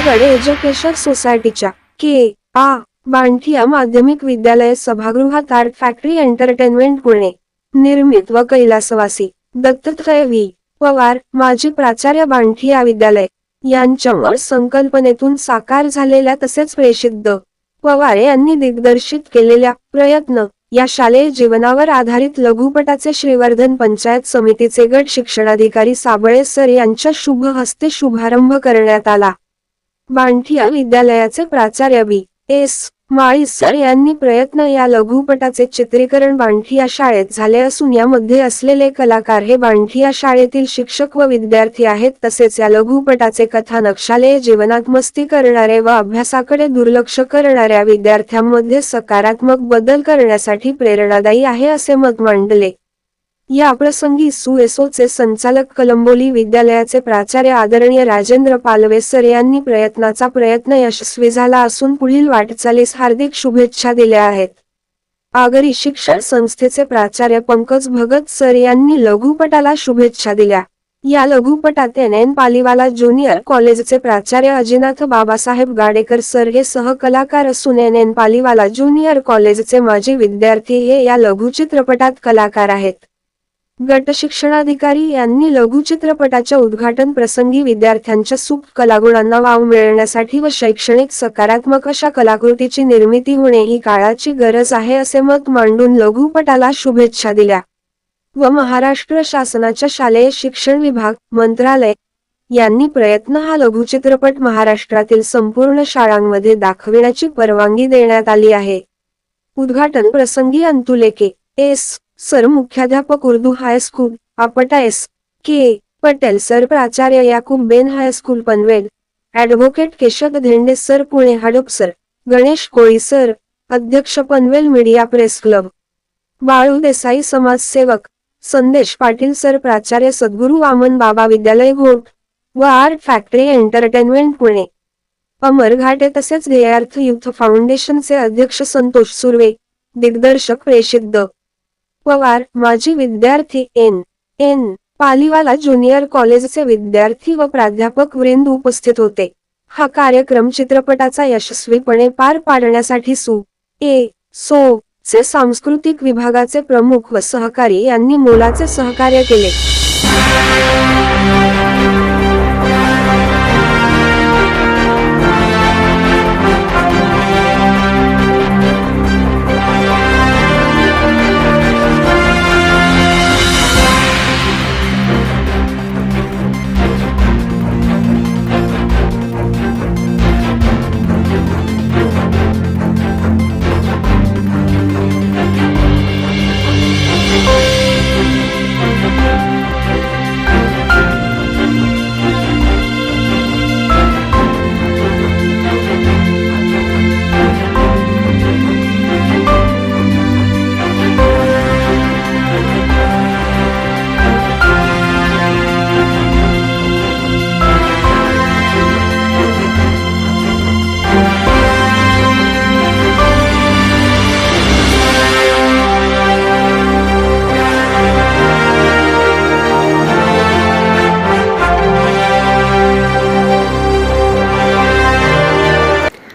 Sudhagad education सोसायटीच्या के आ बांठिया माध्यमिक विद्यालय सभागृहात आर्ट फॅक्टरी एंटरटेनमेंट पुणे निर्मित व कैलासवासी दत्तात्रय व्ही. पवार माजी प्राचार्य बांठिया विद्यालय. यांच्या संकल्पनेतून साकार झालेल्या तसेच प्रसिद्ध पवार यांनी दिग्दर्शित केलेल्या प्रयत्न या शालेय जीवनावर आधारित लघुपटाचे श्रीवर्धन पंचायत समितीचे गट शिक्षणाधिकारी साबळे सर यांच्या शुभ हस्ते शुभारंभ करण्यात आला. बांठिया विद्यालयाचे प्राचार्य बी. एस. माळी सर यांनी प्रयत्न या लघुपटाचे चित्रीकरण बांठिया शाळेत झाले असून यामध्ये असलेले कलाकार हे बांठिया शाळेतील शिक्षक व विद्यार्थी आहेत. तसेच या लघुपटाचे कथानक शालेय जीवनात मस्ती करणारे व अभ्यासाकडे दुर्लक्ष करणाऱ्या विद्यार्थ्यांमध्ये सकारात्मक बदल करण्यासाठी प्रेरणादायी आहे असे मत मांडले. या प्रसंगी सुएसोचे संचालक कलंबोली विद्यालयाचे प्राचार्य आदरणीय राजेंद्र पालवे सर यांनी प्रयत्नाचा प्रयत्न यशस्वी झाला असून पुढील वाटचालीस हार्दिक शुभेच्छा दिल्या आहेत. आगरी शिक्षण संस्थेचे प्राचार्य पंकज भगत सर यांनी लघुपटाला शुभेच्छा दिल्या. या लघुपटात एन एन पालीवाला ज्युनियर कॉलेजचे प्राचार्य अजिनाथ बाबासाहेब गाडेकर सर हे सहकलाकार असून एन एन पालीवाला ज्युनियर कॉलेजचे माजी विद्यार्थी हे या लघुचित्रपटात कलाकार आहेत. गटशिक्षणाधिकारी यांनी लघुचित्रपटाच्या उद्घाटन प्रसंगी विद्यार्थ्यांच्या सुप कलागुणांना वाव मिळण्यासाठी व शैक्षणिक सकारात्मक अशा कलाकृतीची निर्मिती होणे ही काळाची गरज आहे असे मत मांडून लघुपटाला शुभेच्छा दिल्या. व महाराष्ट्र शासनाच्या शालेय शिक्षण विभाग मंत्रालय यांनी प्रयत्न हा लघुचित्रपट महाराष्ट्रातील संपूर्ण शाळांमध्ये दाखविण्याची परवानगी देण्यात आली आहे. उद्घाटन प्रसंगी अंतुलेके एस. सर मुख्याध्यापक Urdu high school Apta S K. Patel sir प्राचार्य Yakub Ben high school Panvel. Advocate Keshav Dhende sir Pune Hadap sir. Ganesh Koli sir अध्यक्ष Panvel media press club. Balu Desai समाजसेवक Sandesh Patil sir प्राचार्य सद्गुरू वामन बाबा विद्यालय घोट व art factory entertainment Pune. Amar Ghate तसेच ध्येयार्थ youth फाउंडेशनचे अध्यक्ष संतोष सुर्वे दिग्दर्शक प्रेषित द. पवार माजी विद्यार्थी एन. एन. पालीवाला ज्युनियर कॉलेजचे विद्यार्थी व प्राध्यापक वृंद उपस्थित होते. हा कार्यक्रम चित्रपटाचा यशस्वीपणे पार पाडण्यासाठी सु. ए. सो. चे सांस्कृतिक विभागाचे प्रमुख व सहकारी यांनी मोलाचे सहकार्य केले.